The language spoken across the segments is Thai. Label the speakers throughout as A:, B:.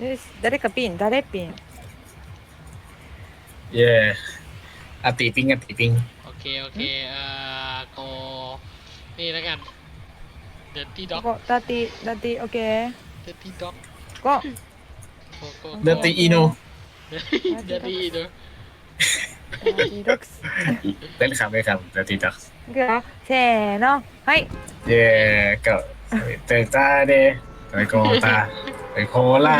A: よし、誰かピン、誰ピン。
B: เย่อะตีปิ้งอะตีปิ้ง
C: โอเค โอเค เอ่อโกนี่แล้วกัน เด r ด y ีด็อก
A: ここ、ダティ、ダティ、オッケー。
C: เด r ด y ี
A: o ด็
C: อกここ、
B: เดอร์ตีอีโน
C: เด Dirty ีเนอะ
A: ダティドックス。
B: เล่นคำเล่นคำเดอร์ตีด็อก
A: いくよ。せーの、はい。
B: เย่ก็เตอร์ตาเดไปโกตาไปโคลา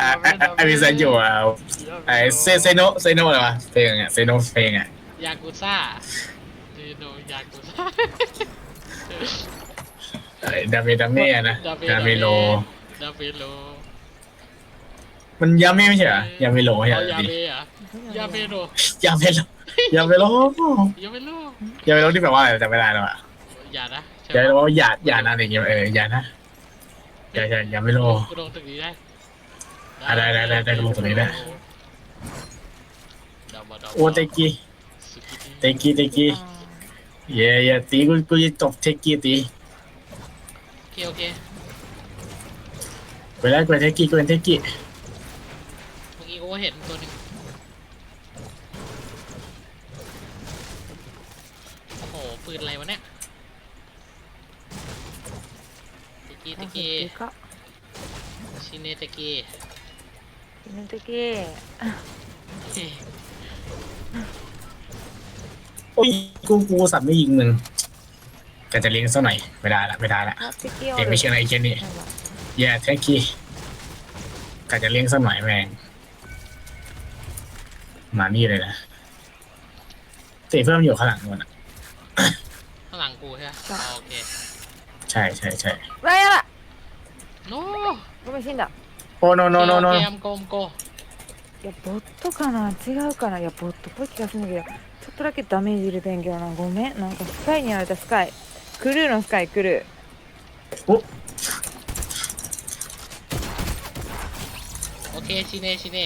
B: อะอะอะอะมีสัญญาอะไอเซเซโนเซโนอะไรวะเพลงอะเซโนเพลงอะ
C: ยากุซ่าเดโนยากุซ่า
B: ไอ้ดาเมดาเม่อะนะดาเมโล
C: ดาเมโล
B: มันยาเม่ไม่ใช่เหรอยาเมโลใช่
C: เอา
B: ไหม
C: ยาเมอะยาเมโล
B: ยาเมโลยาเมโล
C: ยาเมโล
B: ยาเมโลที่แปลว่าอะไรจำไม่ได้แล้วอะ
C: อย่านะใช่
B: ยา
C: ไห
B: เม
C: ม
B: โลว่าหยาดหยาดนะอะไรอย่างเงี้ยเออหยาดนะ ยาหยาดยาเมโล
C: กูลงตรงนี้ได้
B: อะได้ได้ได้ได้ลงตรงนี้ได้
C: ดามาดามา
B: โอเตกิ
C: สุกิติ
B: เตกิเตกิเย่เย่ตีกูกูจะจบเทกิตี
C: โอเคโอเค
B: ไปแล้วกูเป็นเทกิกูเป็นเทกิ
C: เมื่อกี้กูก็เห็นตัวหนึงโอ้โหปืนอะไรวะเนี่ยตะ กี้ตะกี้
A: ก็
C: ชิเนตะกี้
A: นันตะกี้
B: โอ้ยกูกูสัตว์ไม่ยิงมึงแต่จะเลี้ยงสักหน่อยไม่ได้ละไม่ได้ละ
A: ตะกี้
B: เด็
A: ก
B: ไม่เชื่ออะไอ้เจนนี่แย่แท็กกี้กะจะเลี้ยงสักหน่อยแม่งมานี่เลยนะเตะเพิ่มอยู่ข้างหลังนู่นอะ
C: ข้างหลังกูใช่ไหมโอเค
B: ใช่ใช่ใช่
A: うわやだ
C: โน้
A: ごめん死んだ
B: โอ้โนโนโนโน
C: เกมโกมโก
A: いやボットかな違うかないやボットっぽい気がするんだけどちょっとだけダメージ入れてんけどなごめんなんかスカイにやられたスカイクルーのスカイクル
C: โอเคชิเนชิเน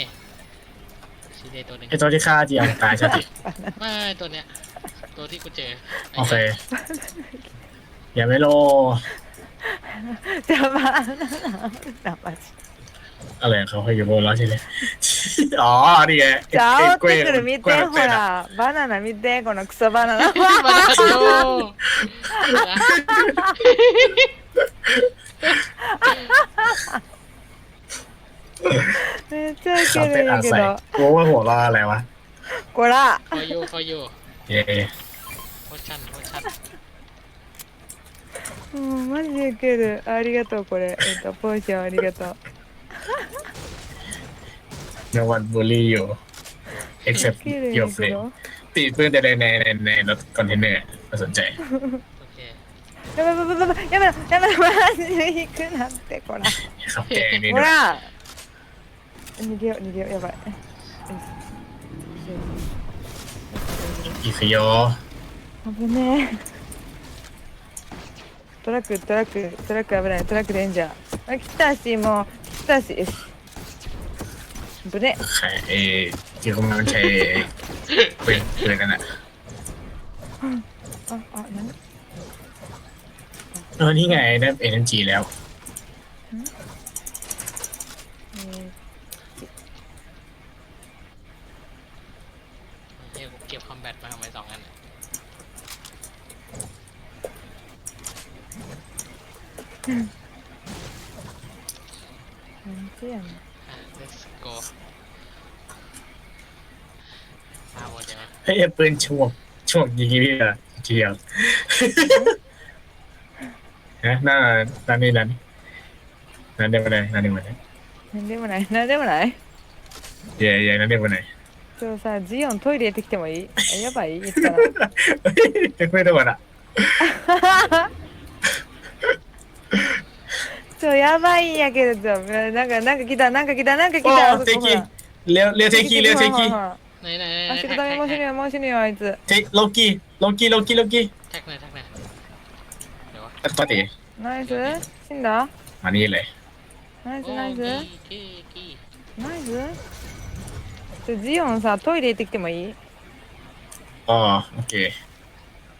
C: ชิเนตัวหนึง
B: ไอตัวที่ฆ่าจียมตายใช่ไหม
C: ไม่ตัวเนี้ยตัวที่กูเจอ
B: โอเค อย่าไม่โล
A: ー邪魔なマジ
B: อะไรของเขาให้อยู่บนแล้วใช่ไหม อ๋อ นี่ไง
A: じゃあ煽っ
B: กล้วย
A: てくる見て
B: กล้วย
A: ほらバナナ見てこのクソバナナ
C: มาแล้วโย
A: めっちゃウ
B: ชอบ
A: ケ
B: เต้น
A: るん
B: อา
A: やけ
B: ศัย
A: ど
B: กูว่าหัวเราะอะไรวะ
A: こら
C: ฟอยูฟอยู
B: เย่
C: โคชั่นโคชั่น
A: もうマジウケるありがとうこれえっとポーションありがとう
B: no one bully you
A: ウ
B: except
A: ケるん
B: your
A: やけ
B: friend
A: ど
B: ตีปืนแต่ในในในในรถคอนเทนเนอร์ไม่สนใจ
C: โอเค
A: やばいやばいやばいやめろやめろマジで引くなってこら
B: ครับแกนี่
A: ほ
B: ด้วย
A: ら逃げよう逃げようやばい
B: อีฟิโย
A: 危ねえ トラックトラックトラック危ないトラックレンジャーあ来たしもう来たしよし危ね
B: ใครเอที่เขามันใช้ปืนปืนนั่นน่ะ
A: ああ何
B: เออนี่ไงได้เอ็นจีแล้ว
A: なんでやねん
C: อ่ะ let's go อาหมดยังไง
B: เฮ้ยปืนช่วงช่วงยิงพี่อะเจียวนะน่านั่นนี่นั่นนั่นเดี๋ยวมาไหนนั่นเดี๋ยวมาไหน
A: なんでもないなんでもない
B: เย่เย่นั่นเดี๋ยวมาไหน
A: ちょさジオントイレ行ってきてもいいあやばい言ったら
B: เฮ้ยไม่ ได้หมดอ่ะ
A: ちょやばいんやけどちょなんかなんか来たなんか来たなんか来
B: โอ้
A: たあそ
B: เท
A: こほ
B: คิ
A: ら
B: เลี้ยวเลี้ยวเทคิเลี้ยวเทคิ
A: ほらほら
C: ไหนไหนไหน
A: あ仕事にもう死ぬよもう死ぬよあいつ
B: เทโลกิโลกิโลกิโลกิ
C: แท็กไหนแท็กไหนเดี๋ยววะ
B: ปกติ
A: ナイス死んだ
B: มานี่เลย
A: ナイス
C: โอ้
A: ナイス
C: กี้กี้กี้
A: ナイスちょジオンさトイレ行ってきてもいい
B: อ๋อโอเค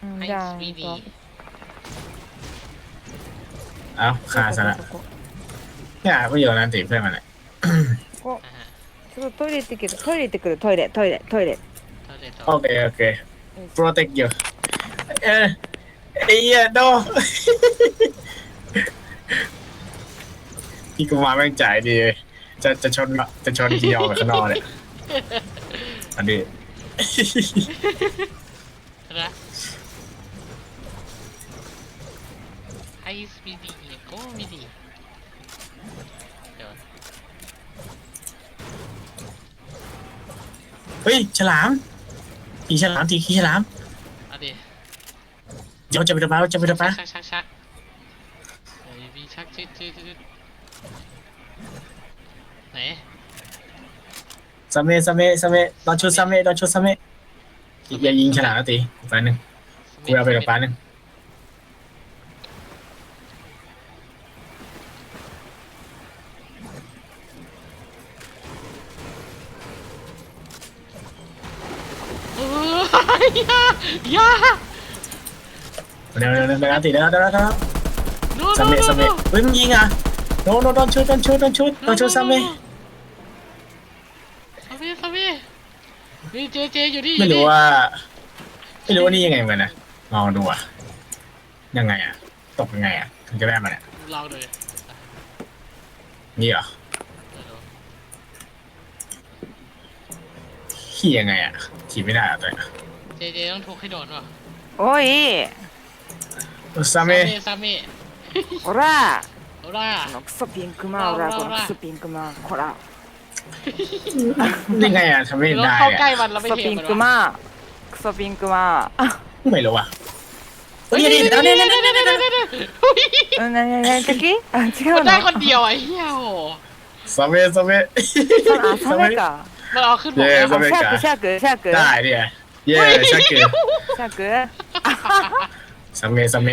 A: うん
C: ไอ
A: じゃあ
C: ซ์วีดี
A: うんと
B: เอ้าฆ่าซะละ
A: そこ
B: เนี่ยก็อยู่ตรงนั้นติเพื่อนมันแหละ
A: ここ
C: อ่าฮะ
A: ちょっとトイレ行ってくるトイレ行ってくるトイレトイレトイレ
C: เท่าเด็ด
B: โอเคโอเค protect you เออไอ้เหี้ยโด พี่กูมาแม่งจ่ายดี จะจะชนจะชนจียอไปข้างนอกเลยอันนี้ ฮ้ยฉลามขี่ฉลามทีขี่ฉลาม
C: เอาดิ
B: เดี๋ยวจะไปดูปลาจะไปดูปลา
C: ชักชักชักเฮ้ยมีชักชิดชิดชิดไหน
B: ซาเมซาเมซาเมตอนชุดซาเมตอนชุดซาเมอย่ายิงฉลามนะตีไปหนึ่งกูเอาไปกับปลาหนึ่ง
C: อยายา
B: เดี๋ยวเดี๋ยวเดี๋ยวเดี๋ยวตีเดี๋ยวเดี๋ยวเดี๋ยว
C: โน
B: ซาเมซาเมเฮ้ยมึงยิงอะโนโนตอนชุดตอนชุดตอนชุดตอนชุดซาเม
C: ซาเมซาเมนี่เจเจอยู่นี่
B: ไม่รู้ว่าไม่รู้ว่านี่ยังไงเหมือนนะลองดูอะยังไงอะตกยังไงอะถึงจะได้มาเนี่ย
C: ลองดูดิ
B: นี่เหรอขี่ยังไงอะขี่ไม่ได้อะตัว
C: เเจเจต้องถูกให้โดนว่ะ
A: โอ้ย
B: ซาเมิ
C: ซาเมะ
A: โอร่า
C: โอร่า
A: หนกสปิงกุมาโอร่าหนกสปิงกุมาโครา
B: ยังไงอะทำไม่ได้
C: เข้าใกล้วันเราไม่เห็นสปิ
A: งกุมาสปิงกุมา
B: ไม่รู้อะเฮ้ยเดี๋ยวเดี๋ยวเดี๋ยวเดี๋ยวเดี๋ยวเดี๋ยวเดี๋ยว
A: เดี๋
C: ย
A: ว
C: ได้คนเดียวไอ้เหี้ยโห
B: ซาเมะซาเมะ
A: ซาเมะ
C: มันเอาขึ้นห
B: มด
C: เลย
B: ซาเมะ
A: ซาเมะ
B: ได้เนี่ย เย่ชักเกะชา
A: เกะ
B: สามเมสามเม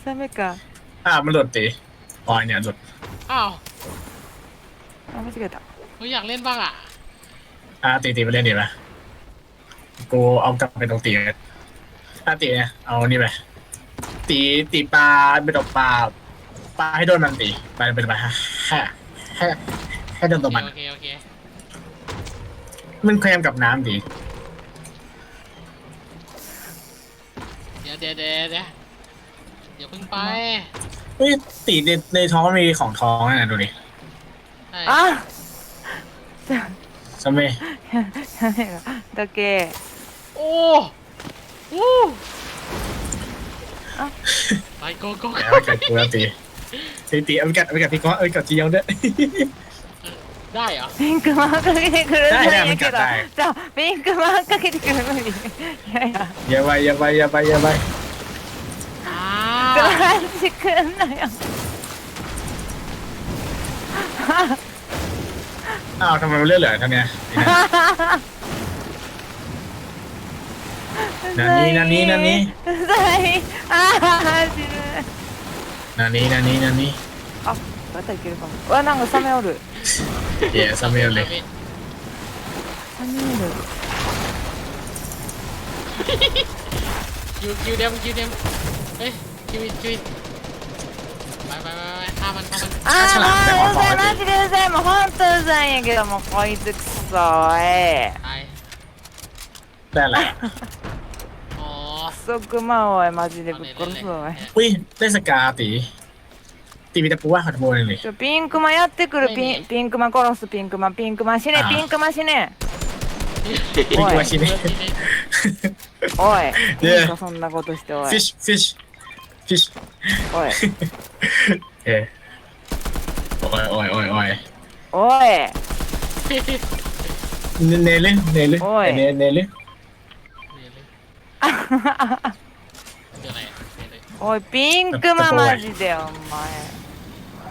A: ใช่ไหมกะ
B: อ่ามันหลุดตีอ๋อเนี่ยหลุด
C: อ้าว
A: อ้าวไม่ใช่กะตะ
C: เฮ้ยอยากเล่นบ้างอะ
B: อ่าตีตีไปเล่นดีไหมกูเอากลับไปตรงตีอ่าตีเนี่ยเอานี่ไปตีตีปลาไปตกปลาปลาให้โดนมันตีไปไปไปให้ให้ให้โดนตัวมัน มันแคลมกับน้ำดิ
C: เดี๋ยวเดี๋ยวเดี๋ยวเดี๋ยวพึ่งไป
B: เฮ้ยตีในในท้องมีของท้องอะดูดิ
C: ใช่
B: อะสมั
A: ยโอเค
C: โอ้โอ้ไปก็ก็
B: แล้กูแล้วตีตีตีเอาไปกัดเอาไปกัดพี่ก้อนเอาไปกัดจียองด้วย
C: ได้เหรอ
A: ピンクマンかけてくるん
B: だいだい
A: やけど
B: だい
A: じゃあピンクマンかけてくるのにいやいや
B: อย่าไปอย่าไปอย่าไปอย่าไป
C: อ่า
A: グランジくんなよ
B: อ้าวทำไมมันเลือดเหลือเท่าเนี้ยนานี้นานี้นานี้
A: うざいああ死ぬ
B: นานี้นานี้นานี้
A: あ またいけるかもうわなんかサメおる
B: เย่ซาเมลเลย
A: サメおる
C: คิวคิวเดมคิวเดมเฮ้ยคิวอีกคิวอีกไปไปไปไปฆ่ามันฆ่ามัน
A: あ
B: あちょっと待って
A: ーもううざい
B: もう
A: マジでうざいもうほんとうざいんやけどもうこいつくそおい
C: ตาย
B: ได้อะไรอะ
C: อ๋อ
A: クソクマおいマジでぶっ殺すわおい
B: อุ้ยได้สกาตี ってみた子いハいモンや
A: ちピンクマやってくるピンピンクマ殺すピンクマピンクマ死ねピンクマ死ね
B: ピンクマ死ね
A: おい。いいそんなことしておい。フ
B: ィッシュフィッシュ。フィッシュ。
A: おい。え
B: え。おいおい
C: おいおい。おい。ね寝る寝る。おい。寝るる。
A: おいピンクママジでお前。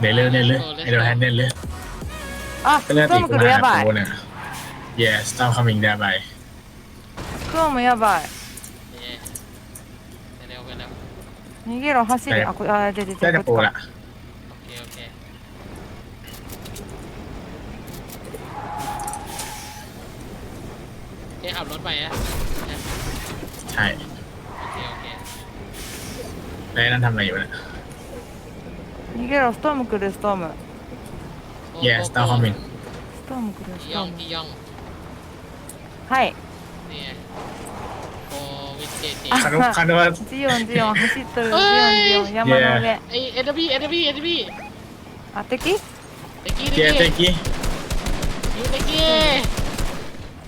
B: เนลึเนลึไอโดนแฮนเนลึ
A: あ
B: ก็เลือก
A: ク
B: ตี
A: ロム
B: กู
A: 来る
B: มา
A: や
B: หา
A: ばい
B: ปูเนี่ย yes ต้อง coming there by
A: クロムやばい
C: เย้เร็วไปเร็ว
A: 逃げろ走
B: はい
A: るあこあ出て出
B: ได้
A: て
B: แต่ปูละ
C: โอเคโอเคเจ๊ขับรถไปอะ
B: ใช่
C: โอเคโอเค
B: แล้วนั่นทำอะไรอยู่เนี่ย
A: 逃げろストーム来るストーム
C: โก
B: yes
C: โก
B: now coming
A: ストーム来るス
C: พี่
A: ト
C: ย่อ
A: ー
C: ง
A: ム
C: พี่ย่อง
A: はい
C: นี่ไงโกวิทเจเจ
A: あ
B: คานุคานุว่า
A: ジオンジオン走っとるジオン
C: はい
A: ジオン山の上
C: ไอเอ็นบีเอ็นบีเอ็นบี
A: あ敵
C: ตะกี้
B: เจ
C: ตะ
B: เต
C: กี้
B: กี้
C: ยูตะกี้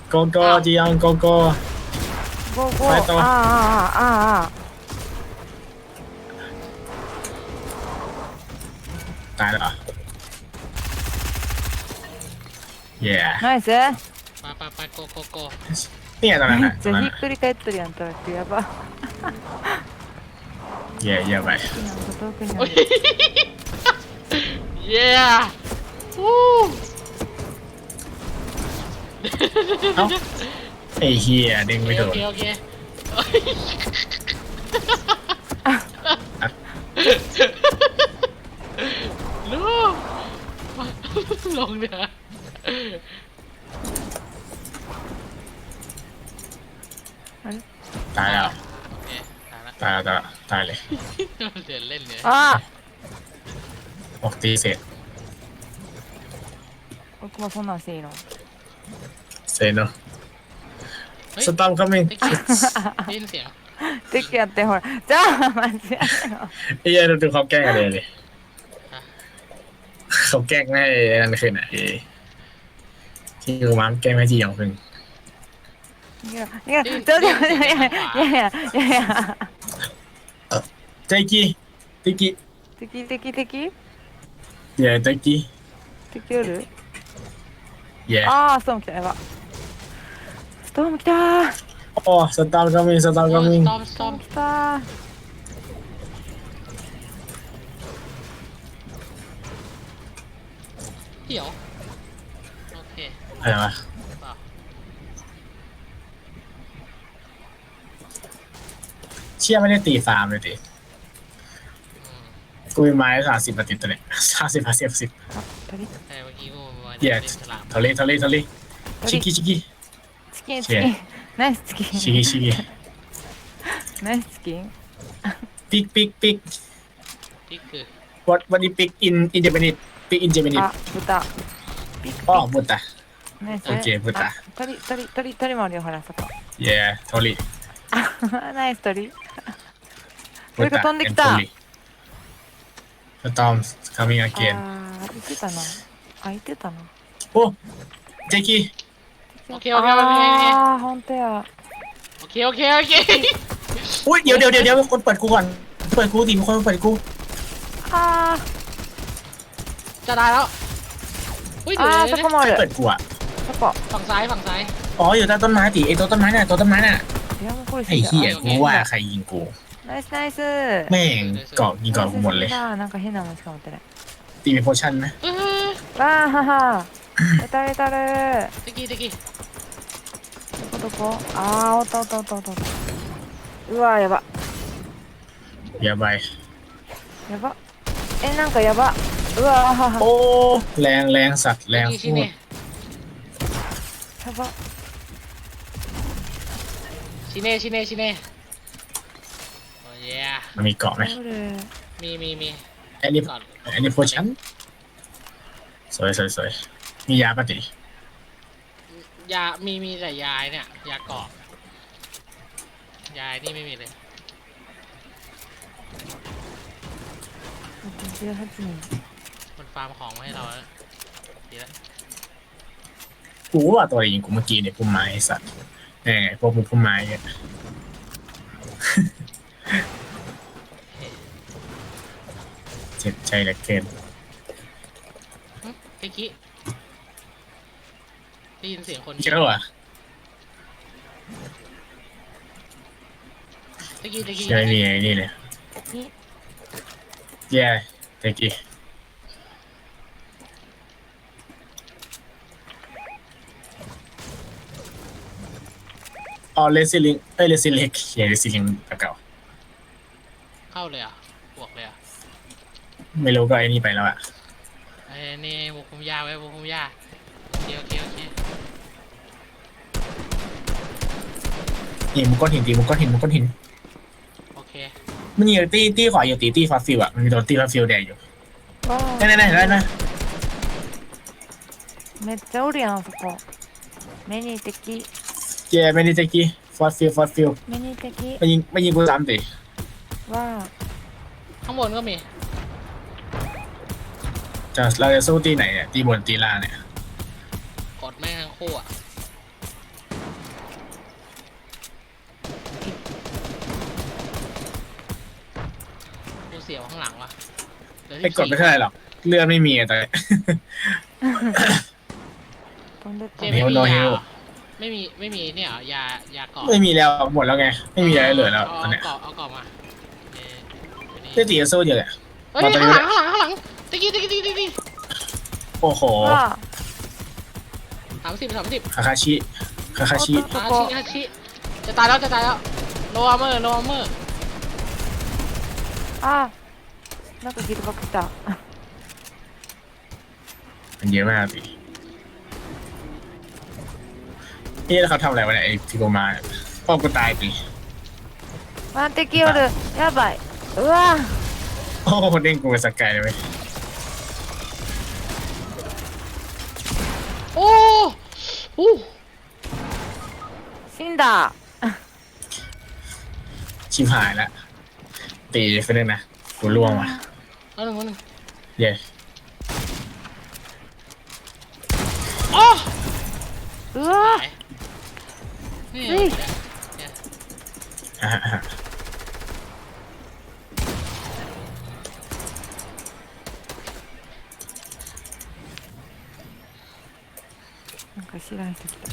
B: โกโก้จียองโกโก้
A: ゴーゴー
B: ファイト
A: あああああ
B: ตายแล้วเหรอ yeah
A: ナイス
C: ปาปาปาโกโกโก
B: เนี่ยตอนนั้น
A: め
B: น่ะ
A: っ
B: ตอน
A: ちゃ
B: นั้น
A: ひっ
B: น่ะ
A: くり返っとるやんトラックやば
B: เย่เย่ไป
A: なんか遠くにあ
C: โอ้ย
A: る
C: เย้วู้
B: เอ้าไอ้เฮียเด้งไม่โด
C: โอน เคโอเคลู
B: ตายแล้ว
C: โอเคตายละ
B: ตายแล้วตายแล้วตายเลย
C: เดินเล่นเนี่ย
A: あ
B: ออกตีเสร็จ
A: 僕もそんなんしていいの
B: เซโน
C: เฮ้ย
B: สตอมคัมมิ่ง
C: ตะกี้ได้ยินเสียง
A: 敵やってほらじゃあ間違えろ
B: ไอ้เหี้ยดูเขาแกล้งกันเลยเลย
C: ฮะ
B: เขาแกล้งให้นั่นขึ้นอ่ะไอ้ที่กูมามแกล้งให้จียองขึ้น
A: 지금 안 깨매지 영생. 이거 이거 저기 야야야야
B: 야야 떼기 떼기
A: 듣기 듣기
B: 듣기 예 떼기
A: 듣기る
B: 예.
C: あーストーム来たやばストーム来たース어 사탕
A: 가민 사탕 가민.
C: Storm,
A: storm.
C: 来たーいいよ。 อเค
B: อะไรวะ
C: เปล่า
B: เชี่ยไม่ได้ตีฟาร์มเลยติ
C: อืม
B: กูมีไม้สามสิบมาติดตัวเนี่ยสามสิบห้าสิบสิบ
A: あ鳥
C: แต่เมื่อกี้กูมา
B: เย่
C: เล่นฉลาม
B: ทะเลทะเลทะเลชิกิชิกิ
A: チキンチキンナイスチキン
B: ชิกิชิกิ
A: ナイスチキン
B: ปิกปิกปิก
C: นี่คือ
B: what what you pick in in Japanese pick in Japanese
A: あ豚ピッピ
B: อ๋อ
A: ッ
B: บุตตะ
A: ナイス
B: オッケー豚
A: あ鳥鳥鳥鳥もあるよほらそこ
B: yeah ทอริ
A: ナイス鳥
B: บุต
A: 鳥が
B: ตะ
A: 飛んできた
B: สตอม coming
A: あ
B: again
A: ーいてたなあいてたな
B: โอ้เจกี้
C: โอเคโอเคโอเคโอเค
A: あーほんとや
C: โอเคโอเคโอเค
B: อุ้ยเดี๋ยวเดี๋ยวเดี๋ยวเดี๋ยวคนเปิดกูก่อนเปิดกูดิมีคนเปิดกู
A: あ
C: จะได้แล้วอุ้ย
A: ー
C: เดี๋ยว
A: あー
C: เดี๋
A: そ
C: ยว
A: こもあ
B: ใคร
A: る
B: เปิดกูอ่ะ
A: そこ
C: ฝั่งซ้ายฝั่งซ้าย
B: อ๋ออยู่ใต้ต้นไม้ติไอ้ตัวต้นไม้น่ะตัวต้นไม้น่ะ
A: いやもうこれ
B: ไอ้เหี้ย
C: โอเค
B: กูว่าใครยิงกู
A: ナイスナイス
B: แม่งเกาะยิงเกาะกูหมดเลย
A: ナイスだなんか変なのしか持ってない
B: ตีมีโพชั่นไหม
C: เออ
A: わーははレタレタル
C: ตะกี้ตะกี้
A: どこどこあーおったおったおったおったおったうわーやば
B: อย่าไป
A: やばえなんかやばうわーはは
B: โอ้แรงแรงสัตว์แร
C: ตะ
B: ง
C: กี้
B: โค
C: ชิ เฉ
B: พาะ
C: ชินเน่ชินเน่ชินเน่โอ้ย
B: มันมีเกาะไหม
A: เขาเมี
C: มีมี
B: อันนี้
C: ก่อน
B: อันนี้โฟชั่นสวยสวยสวยมียาปะติ
C: ยา มีมีแต่ยายเนี่ย ยาเกาะยายนี่ไม่มีเลย
A: มันเป็นอะครับจริ
C: มันฟาร์มของมาให้เราแล้วดีแล้ว
B: กูว่าตัวยิงกูเมื่อกี้เนี่ยพุ่มไม้ไอ้สัตว์แหมพวกมึงพุ่มไม้เนี่ยเจ็บใจเหลือเกิน
C: หึตะกี้ได้ยินเสียงคน
B: เจ้าอะ
C: ตะกี้ตะกี้
B: ยังไม่มีไอ้นี่เลยแย่ตะกี้ อ๋อเลซิลิงเอ้ยเลซิลิกเฮียเลซิลิงตะเก่า
C: เข้าเลยอ่ะ บวกเลยอ่ะ
B: ไม่รู้ก็ไอ้นี่ไปแล้วอะ
C: ไอ้นี่บุกคุมยาไว้บุกคุมยาโอเคโอเคโอเค
B: นี่มุกก้อนหินตีมุกก้อนหินมุกก้อนหิน
C: โอเค
B: มันอยู่ตีตีขวาอยู่ตีตีฟาฟิลอะมันมีโดนตีฟาฟิลแดงอยู่
A: あ
B: เนี่ยเนี่ยเนี่ยเนี่ย
A: めっちゃおるやんあそこ目に敵
B: เจไม่นี่ตะกี้ฟอสฟิลฟอสฟิล
A: ไม่นี่ตะกี้
B: ไม่ยิงไม่ยิงกูซ้ำสิ
A: ว่า
C: ข้างบนก็มี
B: จะเราจะสู้ตีไหนเนี่ยตีบนตีล่างเนี่ย
C: กดแม่งทั้งคู่อะกูเสียวข้างหลังวะ
B: ไอ้กดไม่ใช่หรอกเลือดไม่มีอะแต่
A: ต้องไปต
C: เจ
A: บ
C: ไม่มียาเฮล ไม่มีไม่มีเนี่ยเหรอยายาเกาะ
B: ไม่มีแล้วหมดแล้วไง ไม่มีอะไรเหลือแล้ว า ตอนเนี้ย
C: เกาะเอาเกาะมาเอ่ออันนี้
B: เลือดตีจะสู้เดียวเลย
C: เฮ้ย
B: มาตรงนี้
C: ข้างหลังข้างหลังข้างหลังตะกี้ตะกี้ตะกี้ตะกี้
B: โอ้โห
A: わ
C: สามสิบสามสิบ
B: คาคาชิคาคาชิ
A: そ
C: ฮา
A: こ
C: ชิฮาชิจะตายแล้วจะตายแล้วโลอาเมอร์โลอาเมอร์
A: あなんかギルバ来た
B: มันเยอะมากสิ นี่แล้วเขาทำอะไรวะเนี่ยไอ้ทิโกมาเนี่ยพ่อกูตายสิ
A: ワン敵おるやばいうわ
B: โอ้โหเด้งกูไปสกายเลยเว้ย
C: โอ้โอ้
A: 死んだ
B: ชิบหายละตีไปนึงนะกูล่วงว่ะ
C: เอาหนึ่งเอาหนึ่ง
B: เย้
C: โอ้
A: うわ
C: ไห นนี่
A: เฮ้ย
C: เนี่ย
B: อ่ะฮะอ่ะฮะ
A: なんか知らん人来た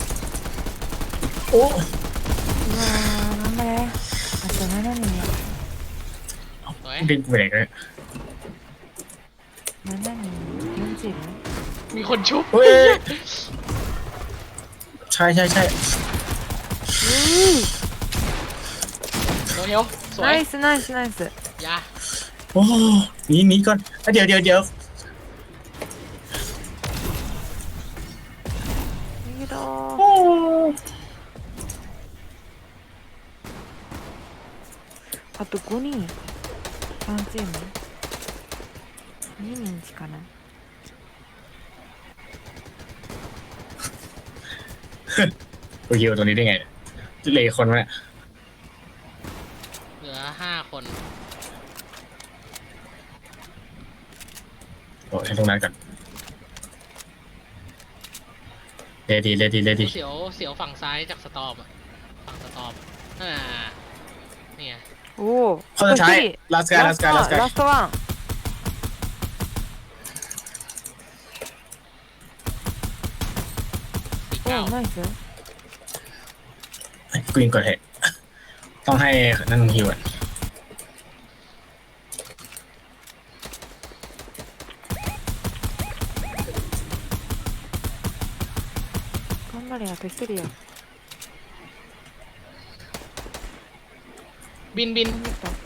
B: โอ้
A: うわー頑張れあと7人
C: สวย
B: ดึงกูไปไหนกันเนี่ย
A: 7人40
C: มีคนชุบ
B: เฮ้ยใช่ใช่ใช่
C: โลเฮลสวย
A: ナイスナイスナイス
C: ยา
B: โอ้หนีหนีก่อนอ่ะเดี๋ยวเดี๋ยวเดี๋ยว
A: いいだ
B: โอ้
A: あと5人3チーム2人しかない
B: กูฮิวตัวนี้ได้ไงเนี่ย เหลยคนวะเนี่ย
C: เหลือห้าคน
B: โอ้ใช้ตรงนั้นก่อนเลดีเลดีเลดี
C: เสียวเสียวฝั่งซ้ายจากสตอมอะฝั่งสตอมอ่าเนี่ย
A: おお
B: คนสุดท้ายลาสกายลาสกายลาสกาย
A: ラストワン
C: สี่เก้า
A: おナイス
B: กูยิงก่อนเถอะต้องให้นั่งฮิวอ่ะ
A: 頑張れあと1人や
C: บินบิน
A: 頑張った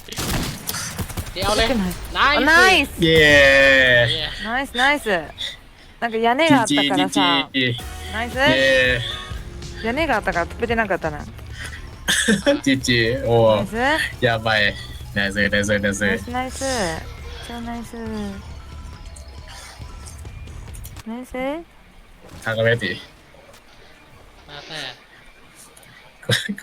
B: เดี๋
C: ยวเลย
A: よくない
C: นาย
A: あナイス
B: เย้
A: ナイスナイスなんか屋根があっ
B: จีจี
A: たから
B: จี
A: さ
B: จี
A: ナイス
B: เย้
A: 屋根があったから飛べてなかったな
B: จีจีโอ้
A: ナイス
B: ยาไปได้เลยได้เลยได้เล
A: ナ
B: ย
A: イスナイス超ナイスナイス
B: ทางก็ไม่ตี
C: แล้วแต่